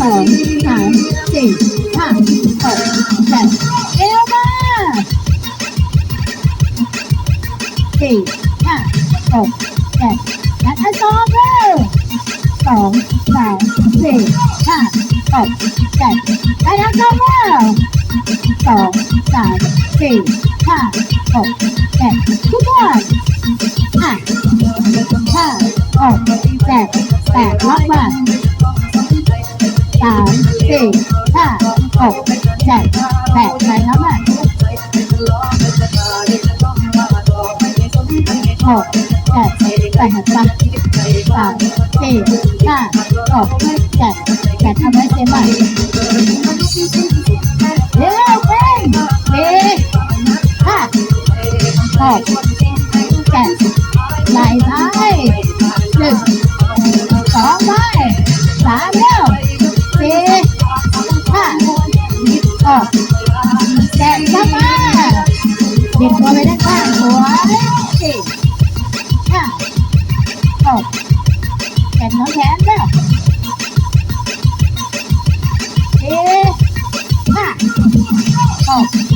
สองสามสี่ห้าหกเจ็ดเอวมาสี่ห้าหกเจ็ดและอันสองเร็วสองสามสี่ห้าหกเจ็ดและอันสองเร็วสองสามสี่ห้าหกเจ็ดทุกคนห้าห้าหกเจ็ดแปดล็อกมา สามสี่ห้าหกเจ็ดแปดไปแล้วอะหกเจ็ดแปดไปสามสี่ห้าหกเจ็ดแปดทำไว้เต็มอะเร็วเร่งสี่ห้าหกเจ็ดไหลไปหนึ่ง บิดตัวไปด้านข้างสวยสี่ห้าหกเจ็ดน้องแขนเร็วสี่ห้าหก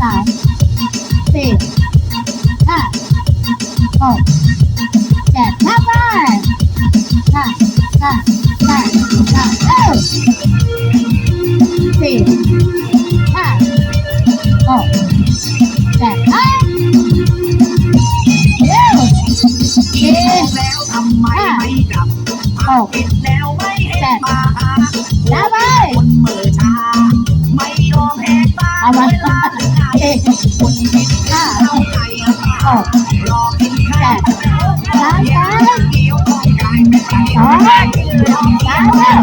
สามสี่ห้าหกเจ็ดห้าไปห้าห้าห้าห้าเอ้าสี่ห้าหกเจ็ดห้าเร็วสี่แล้วทำไมไม่กลับหก ออกแปดสามสามสอง